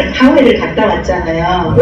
하와이를, 하와이를 갔다 왔잖아요.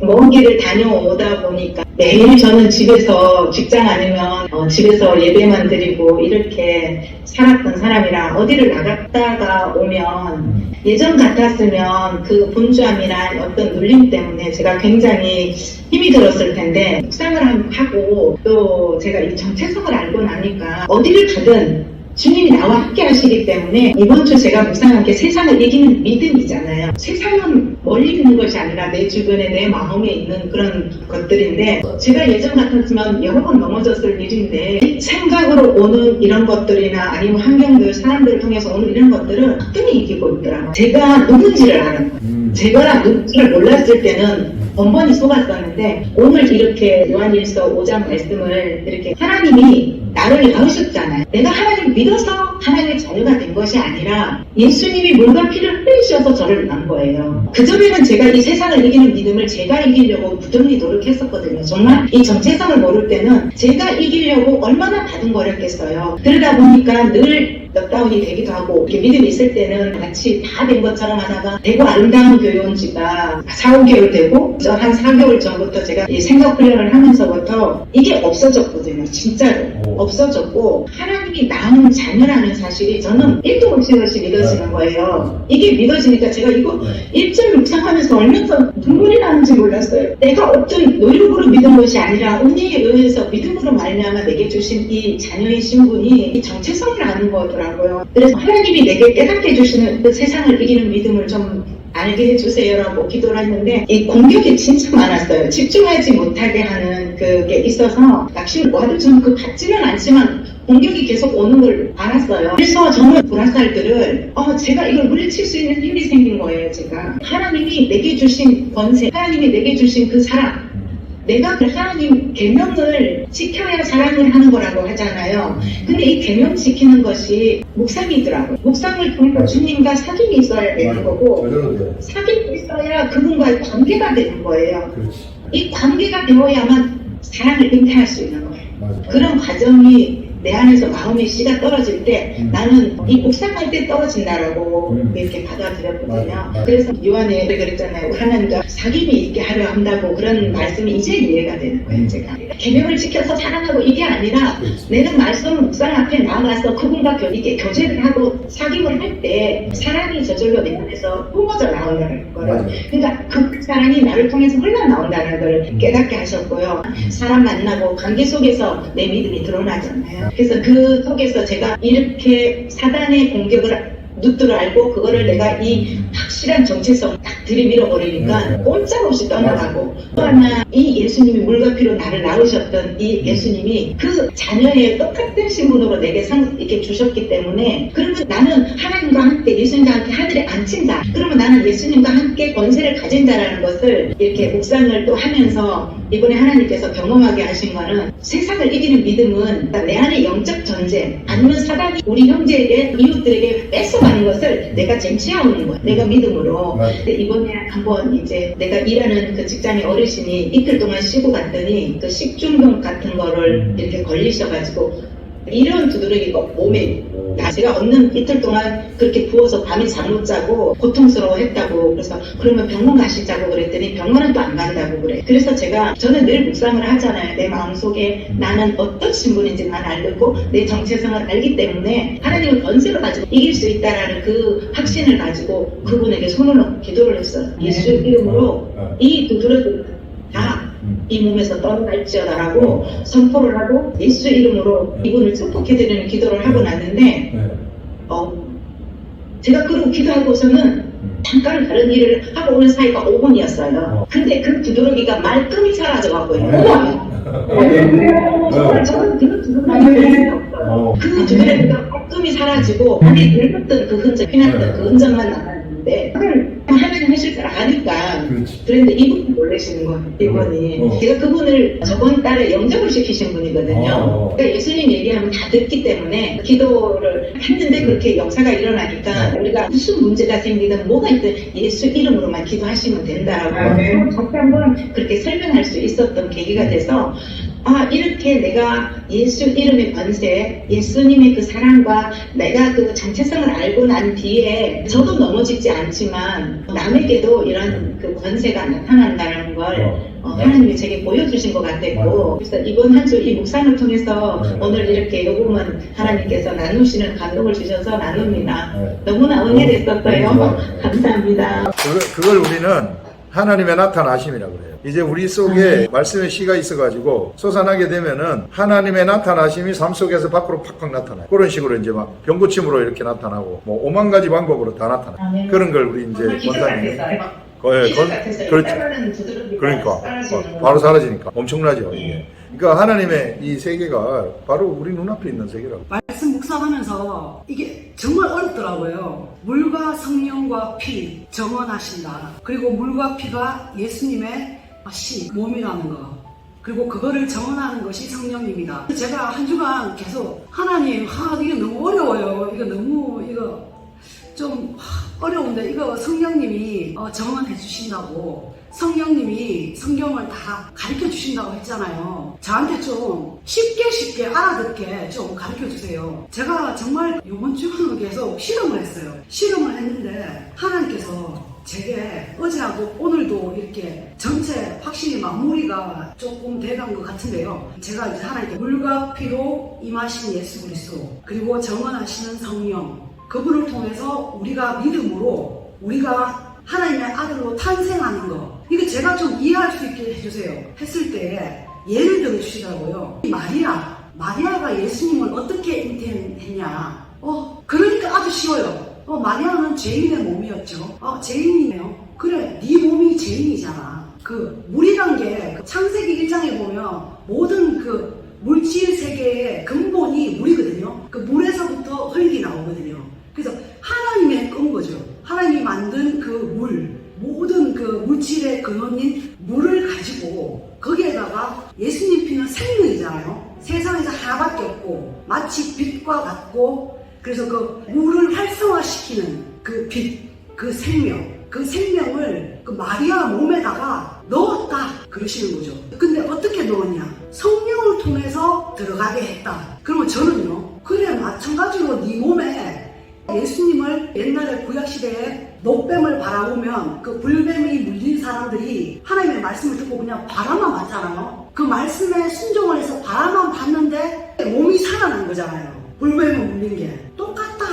오, 먼 길을 다녀오다 보니까 매일 저는 집에서 직장 아니면 어, 집에서 예배만 드리고 이렇게 살았던 사람이라 어디를 나갔다가 오면 예전 같았으면 그 분주함이나 어떤 눌림 때문에 제가 굉장히 힘이 들었을 텐데 묵상을 한- 하고 또 제가 이 정체성을 알고 나니까 어디를 가든 주님이 나와 함께 하시기 때문에 이번 주 제가 묵상한 게 세상을 이기는 믿음이잖아요. 세상은 멀리 있는 것이 아니라 내 주변에 내 마음에 있는 그런 것들인데 제가 예전 같았으면 여러 번 넘어졌을 일인데 이 생각으로 오는 이런 것들이나 아니면 환경들 사람들을 통해서 오는 이런 것들은 어떻게 이기고 있더라고요. 제가 누군지를 아는 거예요. 음. 제가 누군지를 몰랐을 때는 번번이 속았었는데 오늘 이렇게 요한일서 5장 말씀을 이렇게 하나님이 나를 낳으셨잖아요. 내가 하나님 믿어서 하나님의 자녀가 된 것이 아니라 예수님이 물과 피를 흘리셔서 저를 낳은 거예요. 그전에는 제가 이 세상을 이기는 믿음을 제가 이기려고 부단히 노력했었거든요. 정말 이 정체성을 모를 때는 제가 이기려고 얼마나 다둥거렸겠어요. 그러다 보니까 늘 넉다운이 되기도 하고 믿음이 있을 때는 마치 다된 것처럼 하다가 대구 아름다운 교회 온 지가 4, 5개월 되고 저한 4개월 전부터 제가 이 생각 훈련을 하면서부터 이게 없어졌거든요. 진짜로 오. 없어졌고 하나님이 낳은 자녀라는 사실이 저는 1도 없이 없이 믿어지는 거예요. 이게 믿어지니까 제가 이거 네. 일절 묵상하면서 얼마나 눈물이 나는지 몰랐어요. 내가 어떤 노력으로 믿은 것이 아니라 은혜에 의해서 믿음으로 말미암아 내게 주신 이 자녀의 신분이 이 정체성을 아는 거더라고요. 그래서 하나님이 내게 깨닫게 해주시는 그 세상을 이기는 믿음을 좀 알게 해주세요라고 기도를 했는데 이 공격이 진짜 많았어요. 집중하지 못하게 하는 그게 있어서 낙심 와도 저는 그 받지는 않지만 공격이 계속 오는 걸 알았어요. 그래서 저는 보라살들을 어, 제가 이걸 물리칠 수 있는 힘이 생긴 거예요. 제가 하나님이 내게 주신 권세, 하나님이 내게 주신 그 사랑, 내가 그 하나님 계명을 지켜야 사랑을 하는 거라고 하잖아요. 근데 이 계명 지키는 것이 묵상이더라고요. 묵상을 통해서 주님과 사귐이 있어야 되는 거고. 사귐이 있어야 그분과의 관계가 되는 거예요. 그렇지. 이 관계가 되어야만 사랑을 잉태할 수 있는 거예요. 맞아. 그런 과정이 내 안에서 마음의 씨가 떨어질 때 음. 나는 이 묵상할 때 떨어진다라고 음. 이렇게 받아들였거든요. 그래서 요한에 그랬잖아요. 하나님과 사귐이 있게 하려 한다고 그런 말씀이 이제 이해가 되는 거예요. 음. 제가 계명을 지켜서 사랑하고 이게 아니라. 내는 말씀 묵상 앞에 나아가서 그분과 교, 이렇게 교제를 하고 사귐을 할 때 사랑이 저절로 내 안에서 뿜어져 나온다는 거예요. 그러니까 그 사랑이 나를 통해서 흘러나온다는 걸 음. 깨닫게 하셨고요. 사람 만나고 관계 속에서 내 믿음이 드러나잖아요. 그래서 그 속에서 제가 이렇게 사단의 공격을 눕두를 알고 그거를 내가 이 확실한 정체성 딱 들이밀어 버리니까 음. 꼼짝없이 떠나가고 또 하나 이 예수님이 물과 피로 나를 낳으셨던 이 예수님이 그 자녀의 똑같은 신분으로 내게 상 이렇게 주셨기 때문에 그러면 나는 하나님과 함께 예수님과 함께 하늘에 앉힌 자 그러면 나는 예수님과 함께 권세를 가진 자라는 것을 이렇게 묵상을 또 하면서 이번에 하나님께서 경험하게 하신 거는 세상을 이기는 믿음은 내 안에 영적 전쟁 아니면 사단이 우리 형제에게 이웃들에게 뺏어가는 것을 내가 쟁취하는 거야. 내가 믿음으로. 맞아. 근데 이번에 한번 이제 내가 일하는 그 직장의 어르신이 이틀 동안 쉬고 갔더니 그 식중독 같은 거를 이렇게 걸리셔가지고 이런 두드러기가 몸에 나 제가 얻는 이틀 동안 그렇게 부어서 밤에 잠 못 자고 고통스러워했다고 그래서 그러면 병원 가시자고 그랬더니 병원은 또 안 간다고 그래 그래서 제가 저는 늘 묵상을 하잖아요 내 마음속에 나는 어떤 신분인지 난 알고 내 정체성을 알기 때문에 하나님을 권세로 가지고 이길 수 있다라는 그 확신을 가지고 그분에게 손을 얹고 기도를 했어요 예수 이름으로 어. 이 두드러기 다 음. 이 몸에서 떠나갈지어다라고 선포를 하고 예수 이름으로 이분을 축복해드리는 기도를 하고 났는데 네. 어, 제가 그러고 기도하고서는 음. 잠깐 다른 일을 하고 오는 사이가 5분이었어요. 어. 근데 그 두드러기가 말끔히 사라져가고요. 네. 정말 저는 그 두드러기가 없어요. 어. 그 두드러기가 깔끔히 사라지고 안에 늙었던 그 흔적, 피났던 네. 그 흔적만 남 았는데 그걸 하나님 하실 줄 아니까 그렇지. 그런데 이분이 놀라시는 거예요, 이분이. 어. 제가 그분을 저번 달에 영접을 시키신 분이거든요. 어. 그러니까 예수님 얘기하면 다 듣기 때문에 기도를 했는데 그렇게 역사가 일어나니까 우리가 무슨 문제가 생기든 뭐가 있든 예수 이름으로만 기도하시면 된다라고 아멘. 다시 한번 그렇게 설명할 수 있었던 계기가 돼서 아 이렇게 내가 예수 이름의 권세, 예수님의 그 사랑과 내가 그 정체성을 알고 난 뒤에 저도 넘어지지 않지만 남에게도 이런 그 권세가 나타난다는 걸 어, 하나님이 제게 보여주신 것 같았고 그래서 이번 한 주 이 묵상을 통해서 네. 오늘 이렇게 요금은 하나님께서 나누시는 감동을 주셔서 나눕니다. 네. 너무나 은혜됐었어요. 네. 감사합니다. 그걸, 그걸 우리는 하나님의 나타나심이라고 그래요. 이제 우리 속에 말씀의 씨가 있어가지고 솟아나게 되면은 하나님의 나타나심이 삶 속에서 밖으로 팍팍 나타나요. 그런 식으로 이제 막 병고침으로 이렇게 나타나고 뭐 오만 가지 방법으로 다 나타나요. 아멘. 그런 걸 우리 이제. 거- 예, 건-. 그렇죠. 그러니까 어, 거. 바로 사라지니까 엄청나죠 이게. 그러니까 하나님의 이 세계가 바로 우리 눈앞에 있는 세계라고. 묵상하면서 이게 정말 어렵더라고요. 물과 성령과 피 정언하신다. 그리고 물과 피가 예수님의 씨, 몸이라는 거. 그리고 그거를 정언하는 것이 성령님이다. 제가 한 주간 계속 하나님, 하, 이게 너무 어려워요. 이거 너무 이거 좀 하, 어려운데 이거 성령님이 어, 정언해 주신다고 성령님이 성경을 다 가르쳐 주신다고 했잖아요. 저한테 좀 쉽게 쉽게 알아듣게 좀 가르쳐 주세요. 제가 정말 이번 주는 계속 실험을 했어요. 실험을 했는데 하나님께서 제게 어제하고 오늘도 이렇게 전체 확실히 마무리가 조금 돼간 것 같은데요. 제가 이제 하나님께 물과 피로 임하신 예수 그리스도 그리고 정언하시는 성령 그분을 통해서 우리가 믿음으로 우리가 하나님의 아들로 탄생하는 거 이게 제가 좀 이해할 수 있게 해주세요. 했을 때 예를 들어 주시더라고요. 마리아 마리아가 예수님을 어떻게 인태했냐. 어 그러니까 아주 쉬워요. 어 마리아는 죄인의 몸이었죠. 어 죄인이네요. 그래 네 몸이 죄인이잖아. 그 물이란 게그 창세기 1장에 보면 모든 그 물질 세계의 근본이 물이거든요. 그 물에서부터 흙이 나오거든요 그래서 그 물을 활성화시키는 그 빛, 그 생명, 그 생명을 그 마리아 몸에다가 넣었다 그러시는 거죠. 근데 어떻게 넣었냐? 성령을 통해서 들어가게 했다. 그러면 저는요. 그래 마찬가지로 네 몸에 예수님을 옛날에 구약 시대에 노뱀을 바라보면 그 불뱀이 물린 사람들이 하나님의 말씀을 듣고 그냥 바람만 봤잖아요. 그 말씀에 순종을 해서 바람만 봤는데 몸이 살아난 거잖아요. 불뱀을 물린 게. 똑같다.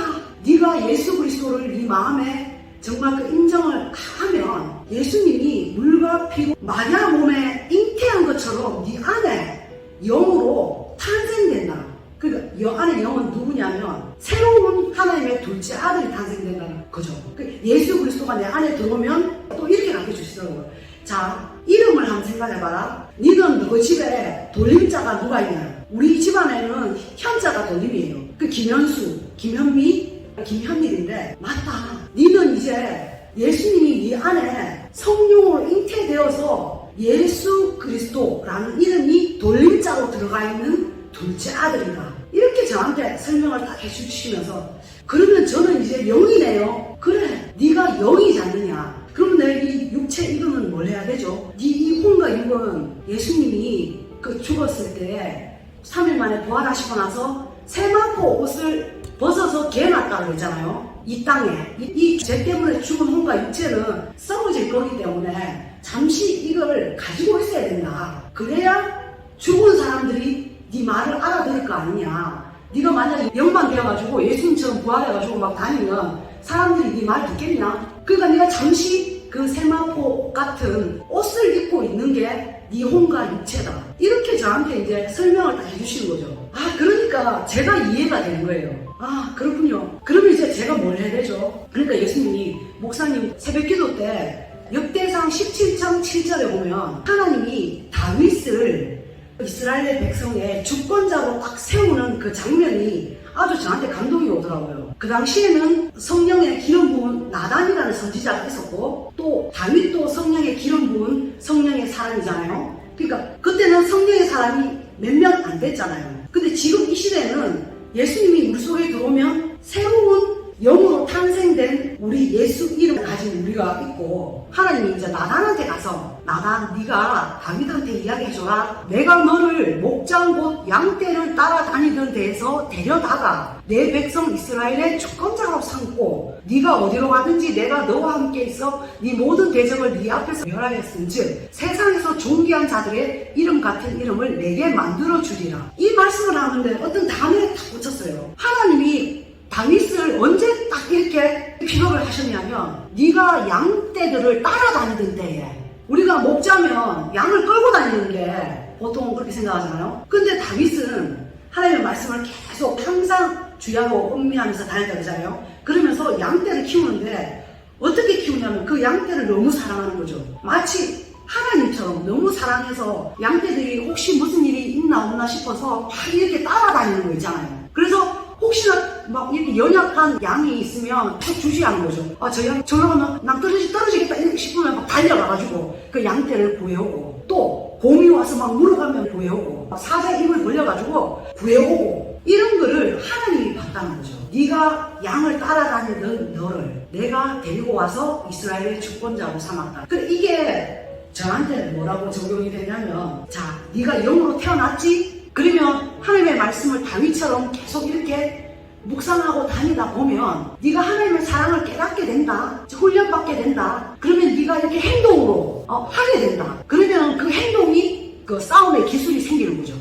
네가 예수 그리스도를 네 마음에 정말 그 인정을 하면 예수님이 물과 피로 마리아 몸에 잉태한 것처럼 네 안에 영으로 탄생된다. 그러니까 여 안에 영은 누구냐면 새로운 하나님의 둘째 아들이 탄생된다는 거죠. 그 예수 그리스도가 내 안에 들어오면 또 이렇게 가르쳐 주시더라고요. 자, 이름을 한번 생각해봐라. 니는 너 집에 돌림자가 누가 있냐? 우리 집안에는 현자가 돌림이에요. 그 김현수, 김현미, 김현일인데 맞다. 니는 이제 예수님이 네 안에 성령으로 잉태되어서 예수 그리스도라는 이름이 돌림자로 들어가 있는 둘째 아들이다. 이렇게 저한테 설명을 딱 해주시면서 그러면 저는 이제 영이네요. 그래, 네가 영이지 않느냐. 그러면 내이 육체 이거는 뭘 해야 되죠? 네이 혼과 육은 예수님이 그 죽었을 때 3일 만에 부활하시고 나서 세마포 옷을 벗어서 개놨다고 했잖아요. 이 땅에. 이 죄 때문에 죽은 혼과 육체는 썩어질 거기 때문에 잠시 이걸 가지고 있어야 된다. 그래야 죽은 사람들이 네 말을 알아들을 거 아니냐. 네가 만약에 영만 되어가지고 예수님처럼 부활해가지고 막 다니면 사람들이 네 말 듣겠냐? 그러니까 네가 잠시 그 세마포 같은 옷을 입고 있는 게 네 혼과 육체다. 이렇게 저한테 이제 설명을 다 해주시는 거죠. 아, 그러니까 제가 이해가 되는 거예요. 아, 그렇군요. 그러면 이제 제가 뭘 해야 되죠? 그러니까 예수님이 목사님 새벽 기도 때 역대상 17장 7절에 보면 하나님이 다윗을 이스라엘 백성의 주권자로 딱 세우는 그 장면이 아주 저한테 감동이 오더라고요. 그 당시에는 성령의 기름 부은 나단이라는 선지자가 있었고 또 다윗도 성령의 기름 부은 성령의 사람이잖아요. 그러니까 그때는 성령의 사람이 몇 명 안 됐잖아요. 근데 지금 이 시대는 예수님이 우리 속에 들어오면 새로운 영으로 탄생된 우리 예수 이름을 가진 우리가 있고 하나님이 이제 나단한테 가서 나단 네가 다윗한테 이야기해줘라. 내가 너를 목장 곧 양떼를 따라다니던 데에서 데려다가 내 백성 이스라엘의 주권자로 삼고 네가 어디로 가든지 내가 너와 함께 있어 네 모든 대적을 네 앞에서 멸하였은즉 세상에서 존귀한 자들의 이름 같은 이름을 내게 만들어 주리라. 이 말씀을 하는데 어떤 단어에 딱 붙였어요. 하나님이 다윗을 언제 딱 이렇게 픽업을 하셨냐면 네가 양떼들을 따라다니던 때에 우리가 목자면 양을 끌고 다니는데 보통 그렇게 생각하잖아요. 근데 다윗은 하나님의 말씀을 계속 항상 주야로 음미하면서 다녔다 그러잖아요. 그러면서 양떼를 키우는데 어떻게 키우냐면 그 양떼를 너무 사랑하는 거죠. 마치 하나님처럼 너무 사랑해서 양떼들이 혹시 무슨 일이 있나 없나 싶어서 막 이렇게 따라다니는 거 있잖아요. 그래서 혹시나 막 이렇게 연약한 양이 있으면 탁 주시하는 거죠. 아, 저 양, 저러 가면 난 떨어지, 떨어지겠다 이렇게 싶으면 막 달려가가지고 그 양떼를 구해오고 또 곰이 와서 막 물어가면 구해오고 사자 입을 벌려가지고 구해오고 이런 거를 하나님이 봤다는 거죠. 네가 양을 따라다니던 너를 내가 데리고 와서 이스라엘의 주권자로 삼았다. 그 이게 저한테 뭐라고 적용이 되냐면 자 네가 영으로 태어났지? 그러면 하나님의 말씀을 다윗처럼 계속 이렇게 묵상하고 다니다 보면 네가 하나님의 사랑을 깨닫게 된다. 훈련받게 된다. 그러면 네가 이렇게 행동으로 어, 하게 된다. 그러면 그 행동이 그 싸움의 기술이 생기는 거죠.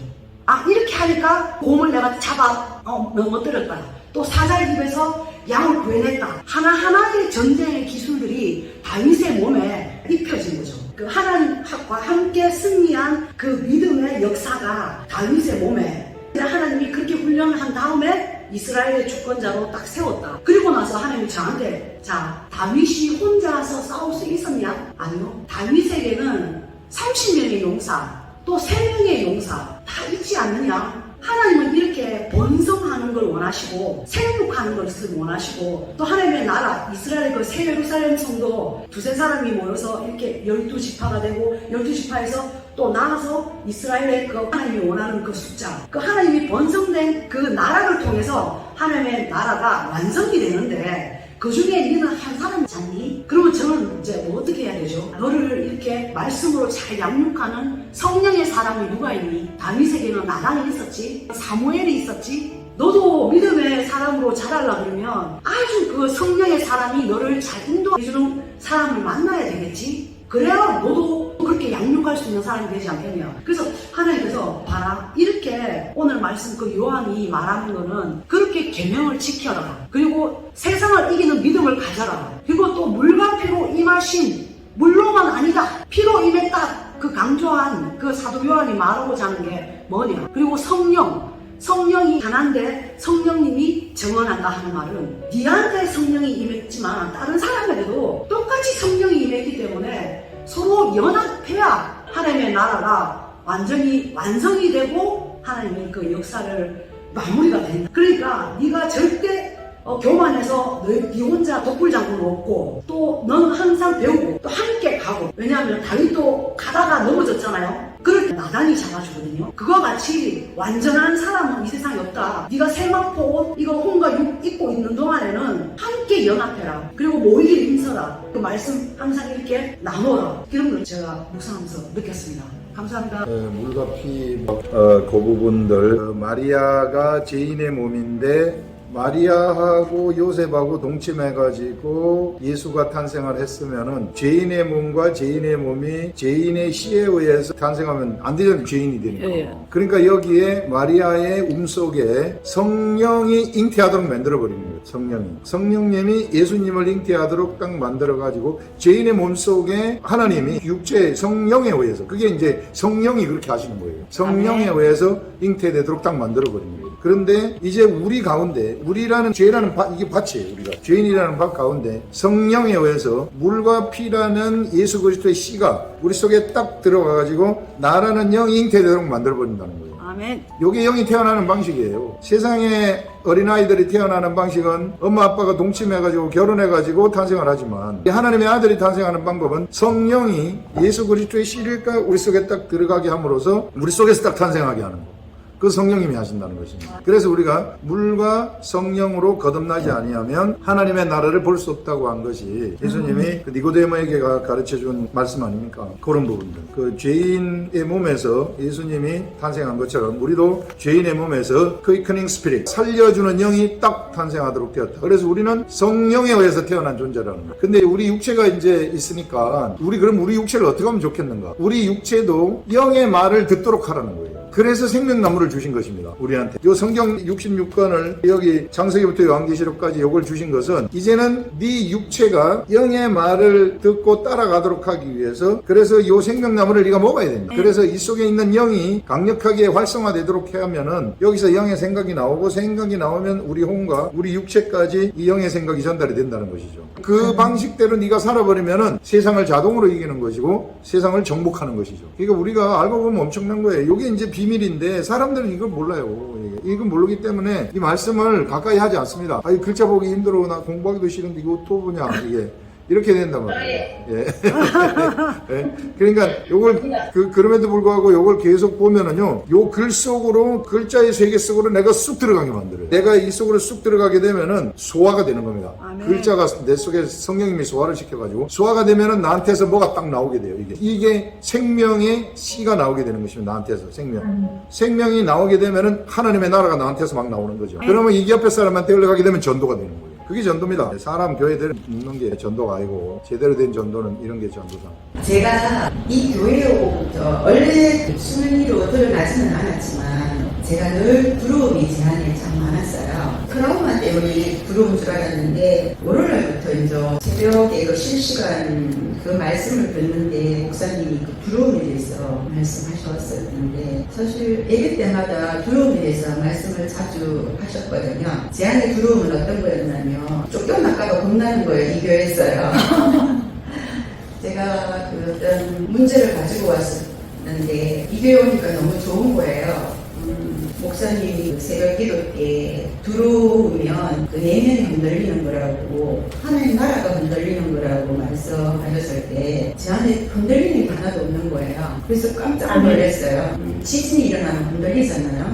아 이렇게 하니까 곰을 내가 잡아 어, 넘어뜨렸다. 또 사자의 입에서 양을 구해냈다. 하나하나의 전쟁의 기술들이 다윗의 몸에 입혀진 거죠. 그 하나님과 함께 승리한 그 믿음 의 역사가 다윗의 몸에 하나님이 그렇게 훈련을 한 다음에 이스라엘의 주권자로 딱 세웠다. 그리고 나서 하나님이 저한테 자 다윗이 혼자서 싸울 수 있었냐? 아니요. 다윗에게는 30명의 용사 또 3명의 용사 다 있지 않느냐? 하나님은 이렇게 번성하는 걸 원하시고 생육하는 것을 원하시고 또 하나님의 나라 이스라엘 그 새 예루살렘 성도 두세 사람이 모여서 이렇게 열두 지파가 되고 열두 지파에서 또 나가서 이스라엘의 그 하나님이 원하는 그 숫자 그 하나님이 번성된 그 나라를 통해서 하나님의 나라가 완성이 되는데 그 중에 너는 한 사람 해야 되죠? 너를 이렇게 말씀으로 잘 양육하는 성령의 사람이 누가 있니? 다윗에게는 나단이 있었지, 사무엘이 있었지. 너도 믿음의 사람으로 자라려 그러면 아주 그 성령의 사람이 너를 잘 인도해주는 사람을 만나야 되겠지. 그래야 너도 그렇게 양육할 수 있는 사람이 되지 않겠냐. 그래서 하나님께서 봐라 이렇게 오늘 말씀 그 요한이 말하는 거는 그렇게 계명을 지켜라. 그리고 세상을 이기는 믿음을 가져라. 그리고 또 물과 피로 임하신 물로만 아니다. 피로 임했다. 그 강조한 그 사도 요한이 말하고자 하는 게 뭐냐. 그리고 성령. 성령이 하나인데 성령님이 정언한다 하는 말은 니한테 성령이 임했지만 다른 사람에게도 똑같이 성령이 임했기 때문에 서로 연합해야 하나님의 나라가 완전히 완성이 되고 하나님의 그 역사를 마무리가 된다. 그러니까 네가 절대 어, 교만해서 너, 네 혼자 독불장군 없고 또 너는 항상 배우고 또 함께 가고 왜냐하면 다윗도 가다가 넘어졌잖아요. 그럴 때 나단이 잡아주거든요. 그와 같이 완전한 사람은 이 세상에 없다. 네가 세마포 옷 이거 홍과 육 입고 있는 동안에는 함께 연합해라. 그리고 모이길 힘써라. 그 말씀 항상 이렇게 나눠라. 이런 걸 제가 묵상하면서 느꼈습니다. 감사합니다. 어, 물과 피, 뭐, 어, 그 부분들. 어, 마리아가 죄인의 몸인데, 마리아하고 요셉하고 동침해가지고 예수가 탄생을 했으면은 죄인의 몸과 죄인의 몸이 죄인의 시에 의해서 탄생하면 안 되잖아요. 죄인이 되니까. 예. 그러니까 여기에 마리아의 움 속에 성령이 잉태하도록 만들어버린 거예요. 성령이. 성령님이 예수님을 잉태하도록 딱 만들어가지고 죄인의 몸 속에 하나님이 육체 성령에 의해서 그게 이제 성령이 그렇게 하시는 거예요. 성령에 의해서 잉태되도록 딱 만들어버린 거예요. 그런데 이제 우리 가운데 우리라는 죄라는 밭, 이게 밭이에요. 우리가 죄인이라는 밭 가운데 성령에 의해서 물과 피라는 예수 그리스도의 씨가 우리 속에 딱 들어가 가지고 나라는 영이 잉태되도록 만들어 버린다는 거예요. 아멘. 요게 영이 태어나는 방식이에요. 세상에 어린아이들이 태어나는 방식은 엄마 아빠가 동침해가지고 결혼해가지고 탄생을 하지만 하나님의 아들이 탄생하는 방법은 성령이 예수 그리스도의 씨를 우리 속에 딱 들어가게 함으로써 우리 속에서 딱 탄생하게 하는 거. 그 성령님이 하신다는 것입니다. 그래서 우리가 물과 성령으로 거듭나지 아니하면 하나님의 나라를 볼 수 없다고 한 것이 예수님이 그 니고데모에게 가르쳐 준 말씀 아닙니까? 그런 부분들. 그 죄인의 몸에서 예수님이 탄생한 것처럼 우리도 죄인의 몸에서 퀘이크닝 스피릿 살려주는 영이 딱 탄생하도록 되었다. 그래서 우리는 성령에 의해서 태어난 존재라는 거예요. 근데 우리 육체가 이제 있으니까 우리 그럼 우리 육체를 어떻게 하면 좋겠는가? 우리 육체도 영의 말을 듣도록 하라는 거예요. 그래서 생명나무를 주신 것입니다. 우리한테. 요 성경 66권을 여기 창세기부터 요한계시록까지 요걸 주신 것은 이제는 네 육체가 영의 말을 듣고 따라가도록 하기 위해서 그래서 요 생명나무를 네가 먹어야 됩니다. 그래서 이 속에 있는 영이 강력하게 활성화되도록 하면은 여기서 영의 생각이 나오고 생각이 나오면 우리 혼과 우리 육체까지 이 영의 생각이 전달이 된다는 것이죠. 그 방식대로 네가 살아버리면은 세상을 자동으로 이기는 것이고 세상을 정복하는 것이죠. 그러니까 우리가 알고 보면 엄청난 거예요. 이게 이제 비밀인데 사람들은 이걸 몰라요. 이게. 이걸 모르기 때문에 이 말씀을 가까이 하지 않습니다. 아, 이 글자 보기 힘들어. 나 공부하기도 싫은데 이거 어떻게 보냐. 이게. 이렇게 된단 말이에요. 예. 예. 그러니까 요걸 그 그럼에도 불구하고 요걸 계속 보면은요. 요 글 속으로 글자의 세계 속으로 내가 쑥 들어가게 만들어요. 내가 이 속으로 쑥 들어가게 되면은 소화가 되는 겁니다. 아멘. 글자가 내 속에 성령님이 소화를 시켜가지고 소화가 되면은 나한테서 뭐가 딱 나오게 돼요. 이게 이게 생명의 씨가 나오게 되는 것입니다. 나한테서 생명. 생명이 나오게 되면은 하나님의 나라가 나한테서 막 나오는 거죠. 그러면 이 옆에 사람한테 흘러가게 되면 전도가 되는 거예요. 그게 전도입니다. 사람 교회들은 묻는 게 전도가 아니고 제대로 된 전도는 이런 게 전도다. 제가 이 교회에 오고부터 원래 순위로 드러나지는 않았지만 제가 늘 부러움이 제 안에 참 많았어요. 트라우마 때문에 부러운 줄 알았는데 월요일부터 이제 새벽에 그 실시간 그 말씀을 듣는데 목사님이 그 부러움에 대해서 말씀하셨었는데 사실 예배 때마다 부러움에 대해서 말씀을 자주 하셨거든요. 제 안에 부러움은 어떤 거였냐면 쫓겨날까봐 겁나는 거예요. 이 교회에서요. 제가 그 어떤 문제를 가지고 왔었는데 이 교회 오니까 너무 좋은 거예요. 음, 목사님이 그 새벽 기도 때 들어오면 그 내면이 흔들리는 거라고 하나님 나라가 흔들리는 거라고 말씀하셨을 때 제 안에 흔들리는 게 하나도 없는 거예요. 그래서 깜짝 놀랐어요. 음, 지진이 일어나면 흔들리잖아요.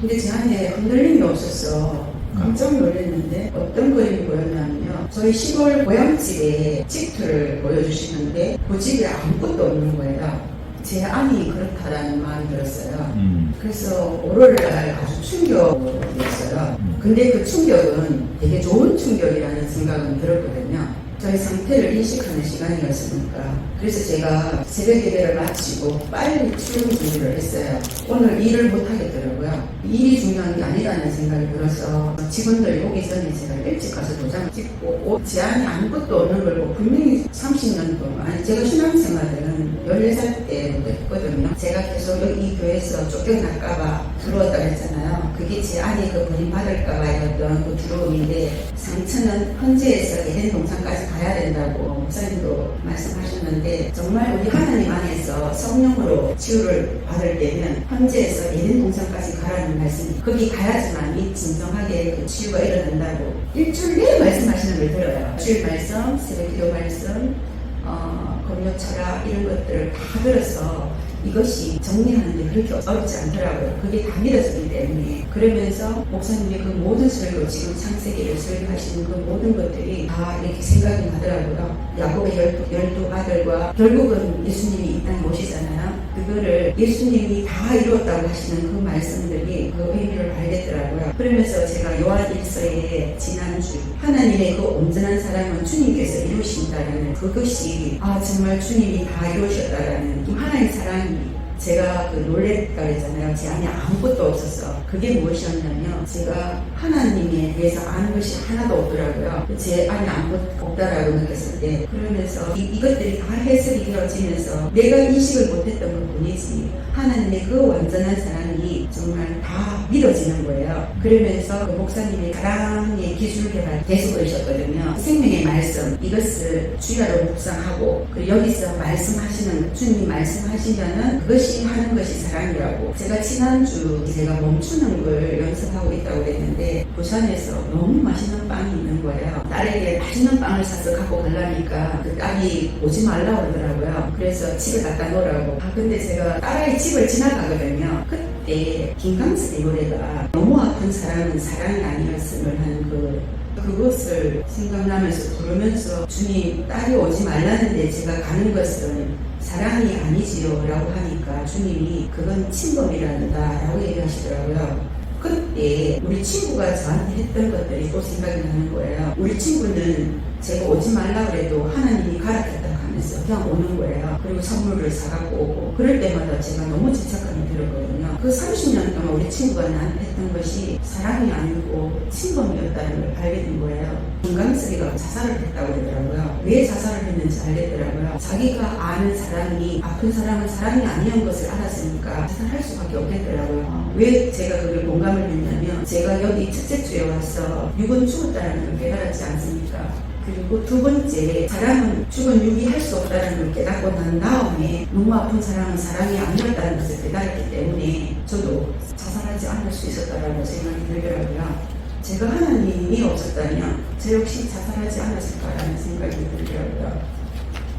근데 제 안에 흔들림이 없었어. 깜짝 놀랐는데 어떤 그림이 보였냐면요. 저희 시골 고향집에 집터를 보여주시는데 그 집에 아무것도 없는 거예요. 제 안이 그렇다라는 마음이 들었어요. 그래서 월요일날 아주 충격이었어요. 근데 그 충격은 되게 좋은 충격이라는 생각은 들었거든요. 저희 상태를 인식하는 시간이었으니까. 그래서 제가 새벽 예배를 마치고 빨리 출근 준비를 했어요. 오늘 일을 못 하겠더라고요. 일이 중요한 게 아니라는 생각이 들어서 직원들 오기 전에 제가 일찍 가서 도장을 찍고 어, 제 안에 아무것도 없는 걸 보고 분명히 30년 동안 아니 제가 신앙생활은 14살 때부터 했거든요. 제가 계속 이 교회에서 쫓겨날까봐 들어왔다 그랬잖아요. 그게 제 안에 그 버림받을까봐였던 그 두려움인데 상처는 현재에서 예된 동산까지 가야 된다고 목사님도 말씀하셨는데 정말 우리 하나님 안에서 성령으로 치유를 받을 때는 현재에서 예된 동산까지 가라는 말씀이 거기 가야지만 이 진정하게 그 치유가 일어난다고 일주일 내내 말씀하시는 걸 들어요. 주일 말씀, 새벽 기도 말씀, 어, 검역 철학 이런 것들을 다 들어서 이것이 정리하는데 그렇게 어렵지 않더라고요. 그게 다 믿어지기 때문에. 그러면서 목사님의 그 모든 설교, 지금 창세기를 설교하시는 그 모든 것들이 다 이렇게 생각이 나더라고요. 야곱의 열두, 열두 아들과 결국은 예수님이 이 땅에 오시잖아요. 그거를 예수님이 다 이루었다고 하시는 그 말씀들이 그 의미를 알겠더라고요. 그러면서 제가 요한 일서에 지난주 하나님의 그 온전한 사랑은 주님께서 이루신다는 그것이 아 정말 주님이 다 이루셨다라는 그 하나님의 사랑 이 제가 그 놀랬다 그랬잖아요. 제 안에 아무것도 없었어. 그게 무엇이었냐면 제가 하나님에 대해서 아는 것이 하나도 없더라고요. 제 안에 아무것도 없다라고 느꼈을 때 그러면서 이, 이것들이 다 해석이 되어지면서 내가 인식을 못했던 것 뿐이지 하나님의 그 완전한 사랑이 정말 다 믿어지는 거예요. 그러면서 그 목사님이 사랑의 기술 개발 계속 그러셨거든요. 생명의 말씀 이것을 주야로 묵상하고 그리고 여기서 말씀하시는 주님 말씀하시면은 그것이 하는 것이 사랑이라고 제가 지난주 제가 멈추는 걸 연습하고 있다고 그랬는데 부산에서 너무 맛있는 빵이 있는 거예요. 딸에게 맛있는 빵을 사서 갖고 가려니까 그 딸이 오지 말라고 그러더라고요. 그래서 집에 갖다 놓으라고. 아 근데 제가 딸아이 집을 지나가거든요. 그 때 김강석의 노래가 너무 아픈 사랑은 사랑이 아니었음을 하는 그 그것을 생각나면서 부르면서 주님 딸이 오지 말라는데 제가 가는 것은 사랑이 아니지요 라고 하니까 주님이 그건 침범이란다 라고 얘기하시더라고요. 그때 우리 친구가 저한테 했던 것들이 또 생각이 나는 거예요. 우리 친구는 제가 오지 말라 그래도 하나님이 가르쳤다 하면서 그냥 오는 거예요. 그리고 선물을 사갖고 오고. 그럴 때마다 제가 너무 죄책감이 들었거든요. 그 30년 동안 우리 친구가 나한테 했던 것이 사랑이 아니고 침범이었다는 걸 알게 된 거예요. 김강석이가 자살을 했다고 그러더라고요. 왜 자살을 했는지 알겠더라고요. 자기가 아는 사랑이 아픈 사랑은 사랑이 아니었던 것을 알았으니까 자살할 수밖에 없겠더라고요. 왜 제가 그걸 공감을 했냐면 제가 여기 첫째 주에 와서 육은 죽었다는 걸 깨달았지 않습니까 그리고 두 번째, 사랑은 죽은 육이 할수 없다는 걸 깨닫고 난 다음에 너무 아픈 사랑은 사랑이 아니었다는 것을 깨달았기 때문에 저도 자살하지 않을 수 있었다라고 생각이 들더라고요. 제가 하나님이 없었다면 저 역시 자살하지 않았을까라는 생각이 들더라고요.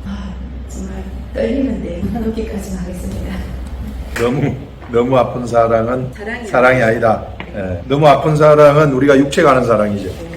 아, 정말 떨리는데 여기까지만 하겠습니다. 너무 너무 아픈 사랑은 사랑이 사랑이 아니다. 예, 너무 아픈 사랑은 우리가 육체가 하는 사랑이죠. 그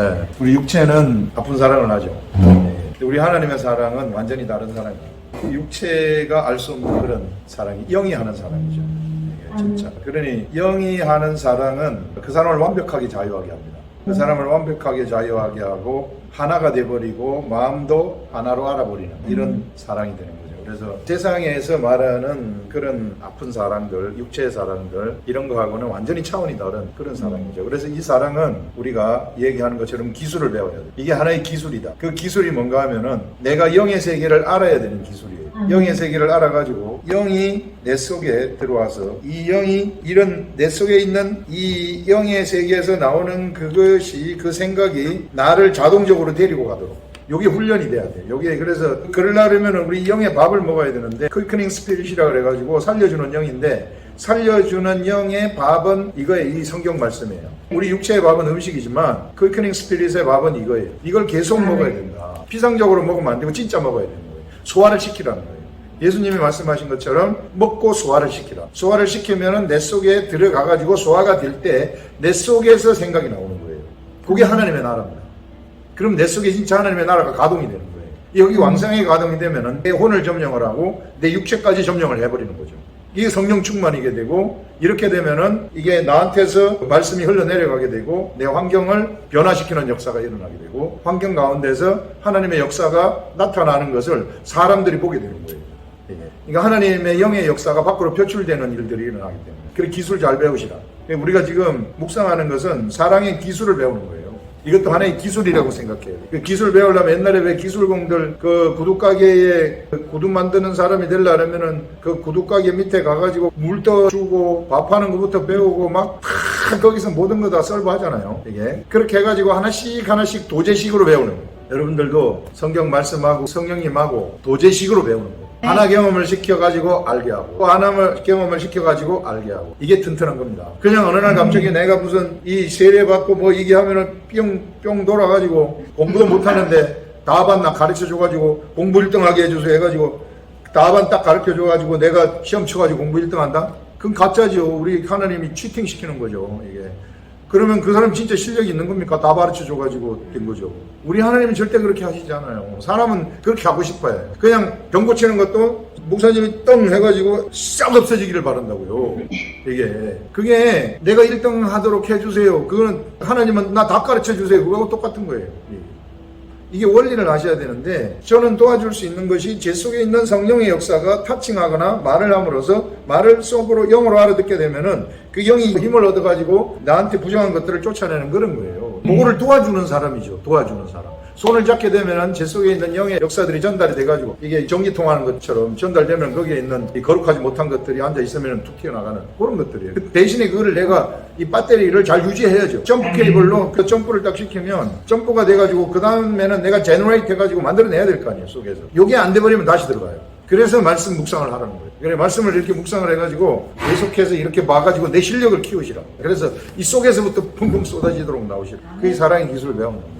예, 우리 육체는 아픈 사랑을 하죠. 예, 우리 하나님의 사랑은 완전히 다른 사랑이에요. 육체가 알 수 없는 그런 사랑이 영이 하는 사랑이죠. 이게 진짜. 그러니 영이 하는 사랑은 그 사람을 완벽하게 자유하게 합니다. 그 사람을 완벽하게 자유하게 하고 하나가 돼버리고 마음도 하나로 알아버리는 이런 사랑이 되는 거죠. 그래서 세상에서 말하는 그런 아픈 사랑들, 육체의 사랑들 이런 거하고는 완전히 차원이 다른 그런 사랑이죠. 그래서 이 사랑은 우리가 얘기하는 것처럼 기술을 배워야 돼. 이게 하나의 기술이다. 그 기술이 뭔가 하면은 내가 영의 세계를 알아야 되는 기술이에요. 영의 세계를 알아가지고 영이 내 속에 들어와서 이 영이 이런 내 속에 있는 이 영의 세계에서 나오는 그것이 그 생각이 나를 자동적으로 데리고 가도록 요게 훈련이 돼야 돼. 요게 그래서 그러려면 우리 영의 밥을 먹어야 되는데 퀴크닝 스피릿이라 그래가지고 살려주는 영인데 살려주는 영의 밥은 이거예요. 이 성경 말씀이에요. 우리 육체의 밥은 음식이지만 퀴크닝 스피릿의 밥은 이거예요. 이걸 계속 먹어야 된다. 피상적으로 먹으면 안 되고 진짜 먹어야 되는 거예요. 소화를 시키라는 거예요. 예수님이 말씀하신 것처럼 먹고 소화를 시키라. 소화를 시키면은 내 속에 들어가 가지고 소화가 될 때 내 속에서 생각이 나오는 거예요. 그게 하나님의 나라입니다. 그럼 내 속에 진짜 하나님의 나라가 가동이 되는 거예요. 여기 왕성하게 가동이 되면은 내 혼을 점령을 하고 내 육체까지 점령을 해버리는 거죠. 이게 성령 충만이게 되고 이렇게 되면은 이게 나한테서 말씀이 흘러내려가게 되고 내 환경을 변화시키는 역사가 일어나게 되고 환경 가운데서 하나님의 역사가 나타나는 것을 사람들이 보게 되는 거예요. 예. 그러니까 하나님의 영의 역사가 밖으로 표출되는 일들이 일어나기 때문에 그래 기술 잘 배우시라. 우리가 지금 묵상하는 것은 사랑의 기술을 배우는 거예요. 이것도 하나의 기술이라고 생각해요. 그 기술 배우려면 옛날에 왜 기술공들 그 구두가게에 그 구두 만드는 사람이 되려면은 그 구두가게 밑에 가가지고 물 떠주고 밥하는 것부터 배우고 막다 거기서 모든 거 다 썰고 하잖아요. 이게 그렇게 해가지고 하나씩 하나씩 도제식으로 배우는 거예요. 여러분들도 성경 말씀하고 성령님하고 도제식으로 배우는 거예요. 하나 경험을 시켜가지고 알게 하고 또 하나 경험을 시켜가지고 알게 하고 이게 튼튼한 겁니다. 그냥 어느 날 갑자기 내가 무슨 이 세례 받고 뭐 이게 하면은 뿅뿅 돌아가지고 공부도 못하는데 다반 나 가르쳐 줘가지고 공부 1등하게 해주세요 해가지고 다반 딱 가르쳐 줘가지고 내가 시험 쳐가지고 공부 1등 한다? 그건 가짜죠. 우리 하나님이 치팅 시키는 거죠. 이게. 그러면 그 사람 진짜 실력이 있는 겁니까? 다 가르쳐 줘가지고 된 거죠. 우리 하나님은 절대 그렇게 하시지 않아요. 사람은 그렇게 하고 싶어요. 그냥 병 고치는 것도 목사님이 떵 해가지고 싹 없어지기를 바란다고요. 이게. 그게 내가 1등 하도록 해주세요. 그거는 하나님은 나 다 가르쳐 주세요. 그거하고 똑같은 거예요. 예. 이게 원리를 아셔야 되는데 저는 도와줄 수 있는 것이 제 속에 있는 성령의 역사가 타칭하거나 말을 함으로써 말을 속으로 영으로 알아듣게 되면은 그 영이 힘을 얻어가지고 나한테 부정한 것들을 쫓아내는 그런 거예요. 그거를 도와주는 사람이죠. 도와주는 사람. 손을 잡게 되면은 제 속에 있는 영의 역사들이 전달이 돼가지고 이게 전기 통하는 것처럼 전달되면 거기에 있는 이 거룩하지 못한 것들이 앉아 있으면 툭 튀어나가는 그런 것들이에요. 그 대신에 그거를 내가 이 배터리를 잘 유지해야죠. 점프 케이블로 그 점프를 딱 시키면 점프가 돼가지고 그 다음에는 내가 제너레이트 해가지고 만들어내야 될 거 아니에요 속에서. 요게 안 돼버리면 다시 들어가요. 그래서 말씀 묵상을 하라는 거예요. 그래 말씀을 이렇게 묵상을 해가지고 계속해서 이렇게 봐가지고 내 실력을 키우시라. 그래서 이 속에서부터 펑펑 쏟아지도록 나오시라. 그게 사랑의 기술을 배우는 겁니다.